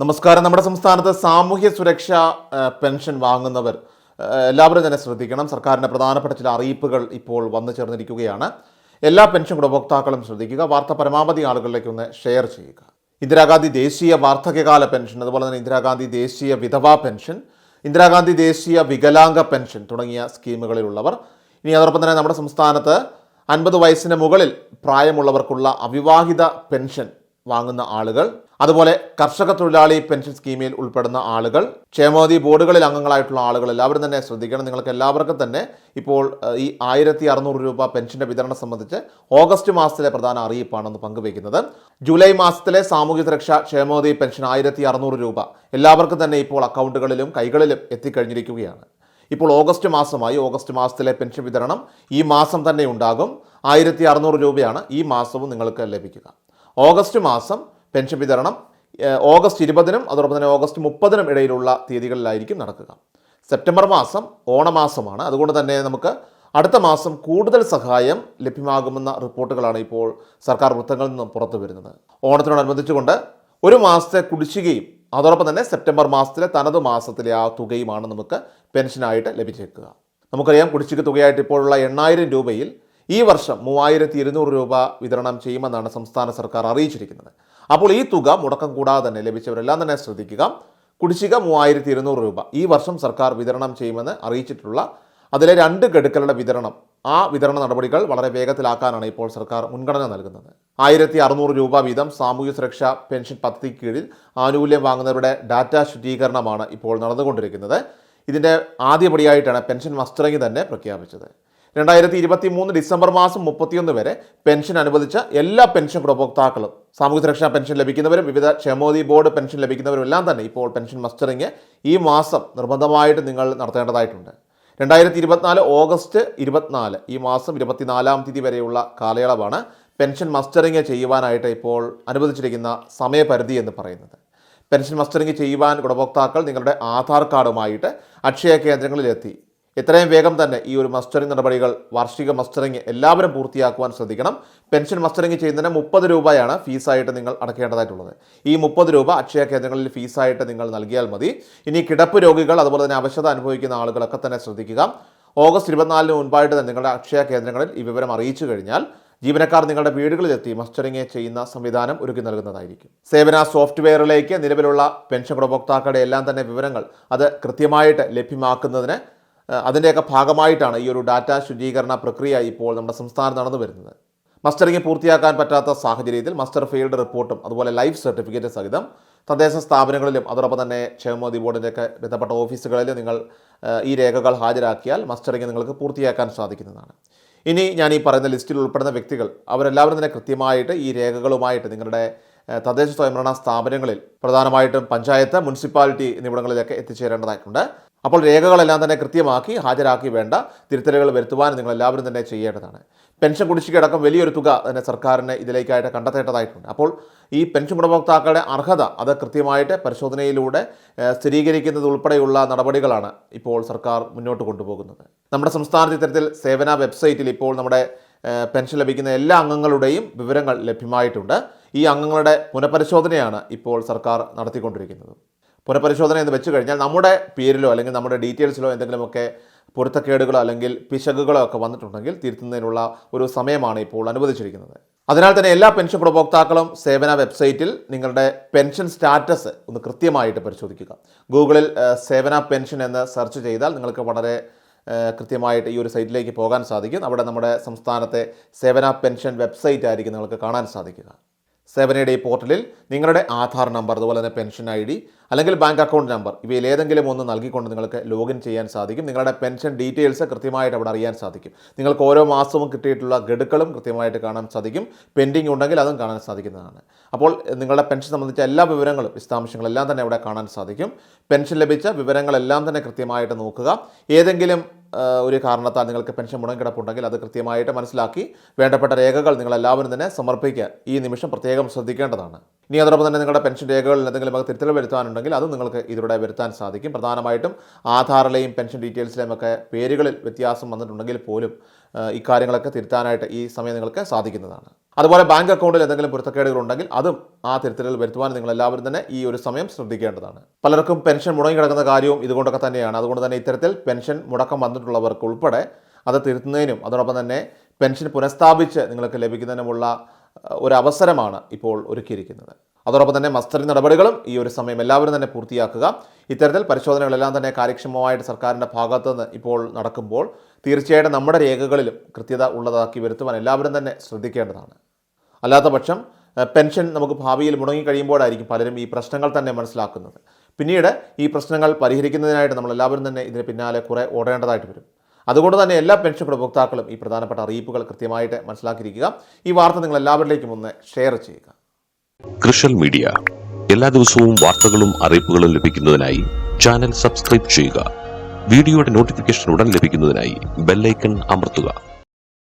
നമസ്കാരം. നമ്മുടെ സംസ്ഥാനത്ത് സാമൂഹ്യ സുരക്ഷ പെൻഷൻ വാങ്ങുന്നവർ എല്ലാവരും തന്നെ ശ്രദ്ധിക്കണം. സർക്കാരിന്റെ പ്രധാനപ്പെട്ട ചില അറിയിപ്പുകൾ ഇപ്പോൾ വന്നു ചേർന്നിരിക്കുകയാണ്. എല്ലാ പെൻഷൻ ഗുണഭോക്താക്കളും ശ്രദ്ധിക്കുക. വാർത്ത പരമാവധി ആളുകളിലേക്ക് ഒന്ന് ഷെയർ ചെയ്യുക. ഇന്ദിരാഗാന്ധി ദേശീയ വാർദ്ധക്യകാല പെൻഷൻ അതുപോലെ തന്നെ ഇന്ദിരാഗാന്ധി ദേശീയ വിധവാ പെൻഷൻ ഇന്ദിരാഗാന്ധി ദേശീയ വികലാംഗ പെൻഷൻ തുടങ്ങിയ സ്കീമുകളിലുള്ളവർ. ഇനി അതോടൊപ്പം തന്നെ നമ്മുടെ സംസ്ഥാനത്ത് അൻപത് വയസ്സിന് മുകളിൽ പ്രായമുള്ളവർക്കുള്ള അവിവാഹിത പെൻഷൻ വാങ്ങുന്ന ആളുകൾ അതുപോലെ കർഷക തൊഴിലാളി പെൻഷൻ സ്കീമിൽ ഉൾപ്പെടുന്ന ആളുകൾ ക്ഷേമോദി ബോർഡുകളിൽ അംഗങ്ങളായിട്ടുള്ള ആളുകൾ എല്ലാവരും തന്നെ ശ്രദ്ധിക്കണം. നിങ്ങൾക്ക് എല്ലാവർക്കും തന്നെ ഇപ്പോൾ ഈ ആയിരത്തി അറുന്നൂറ് രൂപ പെൻഷന്റെ വിതരണം സംബന്ധിച്ച് ഓഗസ്റ്റ് മാസത്തിലെ പ്രധാന അറിയിപ്പാണെന്ന് പങ്കുവയ്ക്കുന്നത്. ജൂലൈ മാസത്തിലെ സാമൂഹ്യ സുരക്ഷാ ക്ഷേമോദി പെൻഷൻ ആയിരത്തി അറുന്നൂറ് രൂപ എല്ലാവർക്കും തന്നെ ഇപ്പോൾ അക്കൗണ്ടുകളിലും കൈകളിലും എത്തിക്കഴിഞ്ഞിരിക്കുകയാണ്. ഇപ്പോൾ ഓഗസ്റ്റ് മാസമായി ഓഗസ്റ്റ് മാസത്തിലെ പെൻഷൻ വിതരണം ഈ മാസം തന്നെ ഉണ്ടാകും. ആയിരത്തി അറുന്നൂറ് രൂപയാണ് ഈ മാസവും നിങ്ങൾക്ക് ലഭിക്കുക. ഓഗസ്റ്റ് മാസം പെൻഷൻ വിതരണം ഓഗസ്റ്റ് ഇരുപതിനും അതോടൊപ്പം തന്നെ ഓഗസ്റ്റ് മുപ്പതിനും ഇടയിലുള്ള തീയതികളിലായിരിക്കും നടക്കുക. സെപ്റ്റംബർ മാസം ഓണമാസമാണ്. അതുകൊണ്ട് തന്നെ നമുക്ക് അടുത്ത മാസം കൂടുതൽ സഹായം ലഭ്യമാകുമെന്ന റിപ്പോർട്ടുകളാണ് ഇപ്പോൾ സർക്കാർ വൃത്തങ്ങളിൽ നിന്നും പുറത്തു വരുന്നത്. ഓണത്തിനോടനുബന്ധിച്ചുകൊണ്ട് ഒരു മാസത്തെ കുടിശ്ശികയും അതോടൊപ്പം തന്നെ സെപ്റ്റംബർ മാസത്തിലെ തനത് മാസത്തിലെ ആ തുകയുമാണ് നമുക്ക് പെൻഷനായിട്ട് ലഭിച്ചേക്കുക. നമുക്കറിയാം കുടിശ്ശിക തുകയായിട്ട് ഇപ്പോഴുള്ള എണ്ണായിരം രൂപയിൽ ഈ വർഷം മൂവായിരത്തി ഇരുന്നൂറ് രൂപ വിതരണം ചെയ്യുമെന്നാണ് സംസ്ഥാന സർക്കാർ അറിയിച്ചിരിക്കുന്നത്. അപ്പോൾ ഈ തുക മുടക്കം കൂടാതെ തന്നെ ലഭിച്ചവരെല്ലാം തന്നെ ശ്രദ്ധിക്കുക. കുടിശ്ശിക മൂവായിരത്തി ഇരുന്നൂറ് രൂപ. ഈ വർഷം സർക്കാർ വിതരണം ചെയ്യുമെന്ന് അറിയിച്ചിട്ടുള്ള അതിലെ രണ്ട് ഗഡുക്കളുടെ വിതരണം. ആ വിതരണ നടപടികൾ വളരെ വേഗത്തിലാക്കാനാണ് ഇപ്പോൾ സർക്കാർ മുൻഗണന നൽകുന്നത്. ആയിരത്തി അറുന്നൂറ് രൂപ വീതം സാമൂഹ്യ സുരക്ഷാ പെൻഷൻ പദ്ധതിക്ക് കീഴിൽ ആനുകൂല്യം വാങ്ങുന്നവരുടെ ഡാറ്റ ശുദ്ധീകരണമാണ് ഇപ്പോൾ നടന്നുകൊണ്ടിരിക്കുന്നത്. ഇതിന്റെ ആദ്യപടിയായിട്ടാണ് പെൻഷൻ മസ്റ്ററിംഗ് തന്നെ പ്രഖ്യാപിച്ചത്. രണ്ടായിരത്തി ഇരുപത്തി മൂന്ന് ഡിസംബർ മാസം മുപ്പത്തിയൊന്ന് വരെ പെൻഷൻ അനുവദിച്ച എല്ലാ പെൻഷൻ ഗുണഭോക്താക്കളും സാമൂഹ്യ സുരക്ഷാ പെൻഷൻ ലഭിക്കുന്നവരും വിവിധ ക്ഷേമോദി ബോർഡ് പെൻഷൻ ലഭിക്കുന്നവരും എല്ലാം തന്നെ ഇപ്പോൾ പെൻഷൻ മസ്റ്ററിങ് ഈ മാസം നിർബന്ധമായിട്ട് നിങ്ങൾ നടത്തേണ്ടതായിട്ടുണ്ട്. രണ്ടായിരത്തി ഇരുപത്തിനാല് ഓഗസ്റ്റ് ഇരുപത്തിനാല് ഈ മാസം ഇരുപത്തിനാലാം തീയതി വരെയുള്ള കാലയളവാണ് പെൻഷൻ മസ്റ്ററിങ് ചെയ്യുവാനായിട്ട് ഇപ്പോൾ അനുവദിച്ചിരിക്കുന്ന സമയപരിധി എന്ന് പറയുന്നത്. പെൻഷൻ മസ്റ്ററിങ് ചെയ്യുവാൻ ഗുണഭോക്താക്കൾ നിങ്ങളുടെ ആധാർ കാർഡുമായിട്ട് അക്ഷയ കേന്ദ്രങ്ങളിലെത്തി. എത്രയും വേഗം തന്നെ ഈ ഒരു മസ്റ്ററിംഗ് നടപടികൾ വാർഷിക മസ്റ്ററിംഗ് എല്ലാവരും പൂർത്തിയാക്കുവാൻ ശ്രദ്ധിക്കണം. പെൻഷൻ മസ്റ്ററിംഗ് ചെയ്യുന്നതിന് മുപ്പത് രൂപയാണ് ഫീസായിട്ട് നിങ്ങൾ അടക്കേണ്ടതായിട്ടുള്ളത്. ഈ മുപ്പത് രൂപ അക്ഷയ കേന്ദ്രങ്ങളിൽ ഫീസായിട്ട് നിങ്ങൾ നൽകിയാൽ മതി. ഇനി കിടപ്പ് രോഗികൾ അതുപോലെ തന്നെ അവശത അനുഭവിക്കുന്ന ആളുകളൊക്കെ തന്നെ ശ്രദ്ധിക്കുക. ഓഗസ്റ്റ് ഇരുപത്തിനാലിന് മുൻപായിട്ട് തന്നെ നിങ്ങളുടെ അക്ഷയ കേന്ദ്രങ്ങളിൽ ഈ വിവരം അറിയിച്ചു കഴിഞ്ഞാൽ ജീവനക്കാർ നിങ്ങളുടെ വീടുകളിലെത്തി മസ്റ്ററിംഗ് ചെയ്യുന്ന സംവിധാനം ഒരുക്കി നൽകുന്നതായിരിക്കും. സേവന സോഫ്റ്റ്വെയറിലേക്ക് നിലവിലുള്ള പെൻഷൻ ഗുണഭോക്താക്കളുടെ എല്ലാം തന്നെ വിവരങ്ങൾ അത് കൃത്യമായിട്ട് ലഭ്യമാക്കുന്നതിന് അതിന്റെയൊക്കെ ഭാഗമായിട്ടാണ് ഈ ഒരു ഡാറ്റ ശുചീകരണ പ്രക്രിയ ഇപ്പോൾ നമ്മുടെ സംസ്ഥാനം നടന്നു വരുന്നത്. മസ്റ്ററിംഗ് പൂർത്തിയാക്കാൻ പറ്റാത്ത സാഹചര്യത്തിൽ മസ്റ്റർ ഫീൽഡ് റിപ്പോർട്ടും അതുപോലെ ലൈഫ് സർട്ടിഫിക്കറ്റ് സഹിതം തദ്ദേശ സ്ഥാപനങ്ങളിലും അതോടൊപ്പം തന്നെ ക്ഷേമോദി ബോർഡിന്റെയൊക്കെ ബന്ധപ്പെട്ട ഓഫീസുകളിലും നിങ്ങൾ ഈ രേഖകൾ ഹാജരാക്കിയാൽ മസ്റ്ററിംഗ് നിങ്ങൾക്ക് പൂർത്തിയാക്കാൻ സാധിക്കുന്നതാണ്. ഇനി ഞാൻ ഈ പറയുന്ന ലിസ്റ്റിൽ ഉൾപ്പെടുന്ന വ്യക്തികൾ അവരെല്ലാവരും തന്നെ കൃത്യമായിട്ട് ഈ രേഖകളുമായിട്ട് നിങ്ങളുടെ തദ്ദേശ സ്വയംഭരണ സ്ഥാപനങ്ങളിൽ പ്രധാനമായിട്ടും പഞ്ചായത്ത് മുനിസിപ്പാലിറ്റി എന്നിവിടങ്ങളിലൊക്കെ എത്തിച്ചേരേണ്ടതായിട്ടുണ്ട്. അപ്പോൾ രേഖകളെല്ലാം തന്നെ കൃത്യമാക്കി ഹാജരാക്കി വേണ്ട തിരുത്തലുകൾ വരുത്തുവാൻ നിങ്ങൾ എല്ലാവരും തന്നെ ചെയ്യേണ്ടതാണ്. പെൻഷൻ കുടിശ്ശികയടക്കം വലിയൊരു തുക തന്നെ സർക്കാരിന് ഇതിലേക്കായിട്ട് കണ്ടെത്തേണ്ടതായിട്ടുണ്ട്. അപ്പോൾ ഈ പെൻഷൻ ഗുണഭോക്താക്കളുടെ അർഹത അത് കൃത്യമായിട്ട് പരിശോധനയിലൂടെ സ്ഥിരീകരിക്കുന്നത് ഉൾപ്പെടെയുള്ള നടപടികളാണ് ഇപ്പോൾ സർക്കാർ മുന്നോട്ട് കൊണ്ടുപോകുന്നത്. നമ്മുടെ സംസ്ഥാനത്ത് ഇത്തരത്തിൽ സേവന വെബ്സൈറ്റിൽ ഇപ്പോൾ നമ്മുടെ പെൻഷൻ ലഭിക്കുന്ന എല്ലാ അംഗങ്ങളുടെയും വിവരങ്ങൾ ലഭ്യമായിട്ടുണ്ട്. ഈ അംഗങ്ങളുടെ പുനഃപരിശോധനയാണ് ഇപ്പോൾ സർക്കാർ നടത്തിക്കൊണ്ടിരിക്കുന്നത്. പുനഃപരിശോധന എന്ന് വെച്ച് കഴിഞ്ഞാൽ നമ്മുടെ പേരിലോ അല്ലെങ്കിൽ നമ്മുടെ ഡീറ്റെയിൽസിലോ എന്തെങ്കിലുമൊക്കെ പൊരുത്തക്കേടുകളോ അല്ലെങ്കിൽ പിശകുകളോ ഒക്കെ വന്നിട്ടുണ്ടെങ്കിൽ തിരുത്തുന്നതിനുള്ള ഒരു സമയമാണ് ഇപ്പോൾ അനുവദിച്ചിരിക്കുന്നത്. അതിനാൽ തന്നെ എല്ലാ പെൻഷൻ ഗുണഭോക്താക്കളും സേവന വെബ്സൈറ്റിൽ നിങ്ങളുടെ പെൻഷൻ സ്റ്റാറ്റസ് ഒന്ന് കൃത്യമായിട്ട് പരിശോധിക്കുക. ഗൂഗിളിൽ സേവന പെൻഷൻ എന്ന് സെർച്ച് ചെയ്താൽ നിങ്ങൾക്ക് വളരെ കൃത്യമായിട്ട് ഈ ഒരു സൈറ്റിലേക്ക് പോകാൻ സാധിക്കും. അവിടെ നമ്മുടെ സംസ്ഥാനത്തെ സേവന പെൻഷൻ വെബ്സൈറ്റ് ആയിരിക്കും നിങ്ങൾക്ക് കാണാൻ സാധിക്കുക. സേവനയുടെ പോർട്ടലിൽ നിങ്ങളുടെ ആധാർ നമ്പർ അതുപോലെ തന്നെ പെൻഷൻ ഐ ഡി അല്ലെങ്കിൽ ബാങ്ക് അക്കൗണ്ട് നമ്പർ ഇവയിൽ ഏതെങ്കിലും ഒന്ന് നൽകിക്കൊണ്ട് നിങ്ങൾക്ക് ലോഗിൻ ചെയ്യാൻ സാധിക്കും. നിങ്ങളുടെ പെൻഷൻ ഡീറ്റെയിൽസ് കൃത്യമായിട്ട് അവിടെ അറിയാൻ സാധിക്കും. നിങ്ങൾക്ക് ഓരോ മാസവും കിട്ടിയിട്ടുള്ള ഗഡുക്കളും കൃത്യമായിട്ട് കാണാൻ സാധിക്കും. പെൻഡിങ് ഉണ്ടെങ്കിൽ അതും കാണാൻ സാധിക്കുന്നതാണ്. അപ്പോൾ നിങ്ങളുടെ പെൻഷൻ സംബന്ധിച്ച എല്ലാ വിവരങ്ങളും വിശദാംശങ്ങളെല്ലാം തന്നെ അവിടെ കാണാൻ സാധിക്കും. പെൻഷൻ ലഭിച്ച വിവരങ്ങളെല്ലാം തന്നെ കൃത്യമായിട്ട് നോക്കുക. ഏതെങ്കിലും ഒരു കാരണത്താൽ നിങ്ങൾക്ക് പെൻഷൻ മുടങ്ങിക്കിടപ്പുണ്ടെങ്കിൽ അത് കൃത്യമായിട്ട് മനസ്സിലാക്കി വേണ്ടപ്പെട്ട രേഖകൾ നിങ്ങൾ എല്ലാവരും തന്നെ സമർപ്പിക്കുക. ഈ നിമിഷം പ്രത്യേകം ശ്രദ്ധിക്കേണ്ടതാണ്. ഇനി അതോടൊപ്പം തന്നെ നിങ്ങളുടെ പെൻഷൻ രേഖകളിൽ എന്തെങ്കിലും ഒക്കെ തിരുത്തൽ വരുത്താനുണ്ടെങ്കിൽ അത് നിങ്ങൾക്ക് ഇതിലൂടെ വരുത്താൻ സാധിക്കും. പ്രധാനമായിട്ടും ആധാറിലെയും പെൻഷൻ ഡീറ്റെയിൽസിലെയും ഒക്കെ പേരുകളിൽ വ്യത്യാസം വന്നിട്ടുണ്ടെങ്കിൽ പോലും ഇക്കാര്യങ്ങളൊക്കെ തിരുത്താനായിട്ട് ഈ സമയം നിങ്ങൾക്ക് സാധിക്കുന്നതാണ്. അതുപോലെ ബാങ്ക് അക്കൗണ്ടിൽ എന്തെങ്കിലും പൊരുത്തക്കേടുകൾ ഉണ്ടെങ്കിൽ അതും ആ തിരുത്തലുകൾ വരുത്തുവാൻ നിങ്ങൾ എല്ലാവരും തന്നെ ഈ ഒരു സമയം ശ്രദ്ധിക്കേണ്ടതാണ്. പലർക്കും പെൻഷൻ മുടങ്ങി കിടക്കുന്ന കാര്യവും ഇതുകൊണ്ടൊക്കെ തന്നെയാണ്. അതുകൊണ്ട് തന്നെ ഇത്തരത്തിൽ പെൻഷൻ മുടക്കം വന്നിട്ടുള്ളവർക്ക് ഉൾപ്പെടെ അത് തിരുത്തുന്നതിനും അതോടൊപ്പം തന്നെ പെൻഷൻ പുനഃസ്ഥാപിച്ച് നിങ്ങൾക്ക് ലഭിക്കുന്നതിനുമുള്ള ഒരു അവസരമാണ് ഇപ്പോൾ ഒരുക്കിയിരിക്കുന്നത്. അതോടൊപ്പം തന്നെ മസ്റ്ററിംഗ് നടപടികളും ഈ ഒരു സമയം എല്ലാവരും തന്നെ പൂർത്തിയാക്കുക. ഇത്തരത്തിൽ പരിശോധനകളെല്ലാം തന്നെ കാര്യക്ഷമമായിട്ട് സർക്കാരിന്റെ ഭാഗത്തുനിന്ന് ഇപ്പോൾ നടക്കുമ്പോൾ തീർച്ചയായിട്ടും നമ്മുടെ രേഖകളിലും കൃത്യത ഉള്ളതാക്കി വരുത്തുവാൻ എല്ലാവരും തന്നെ ശ്രദ്ധിക്കേണ്ടതാണ്. അല്ലാത്ത പക്ഷം പെൻഷൻ നമുക്ക് ഭാവിയിൽ മുടങ്ങിക്കഴിയുമ്പോഴായിരിക്കും പലരും ഈ പ്രശ്നങ്ങൾ തന്നെ മനസ്സിലാക്കുന്നത്. പിന്നീട് ഈ പ്രശ്നങ്ങൾ പരിഹരിക്കുന്നതിനായിട്ട് നമ്മൾ എല്ലാവരും തന്നെ ഇതിന് പിന്നാലെ കുറേ ഓടേണ്ടതായിട്ട് വരും. അതുകൊണ്ട് തന്നെ എല്ലാ പെൻഷൻ ഉപഭോക്താക്കളും ഈ പ്രധാനപ്പെട്ട അറിയിപ്പുകൾ കൃത്യമായിട്ട് മനസ്സിലാക്കിയിരിക്കുക. ഈ വാർത്ത നിങ്ങൾ എല്ലാവരിലേക്കും ഒന്ന് ഷെയർ ചെയ്യുക. കൃഷൽ മീഡിയ. എല്ലാ ദിവസവും വാർത്തകളും അറിയിപ്പുകളും ലഭിക്കുന്നതിനായി ചാനൽ സബ്സ്ക്രൈബ് ചെയ്യുക. വീഡിയോയുടെ നോട്ടിഫിക്കേഷൻ ഉടൻ ലഭിക്കുന്നതിനായി ബെല്ലൈക്കൺ അമർത്തുക.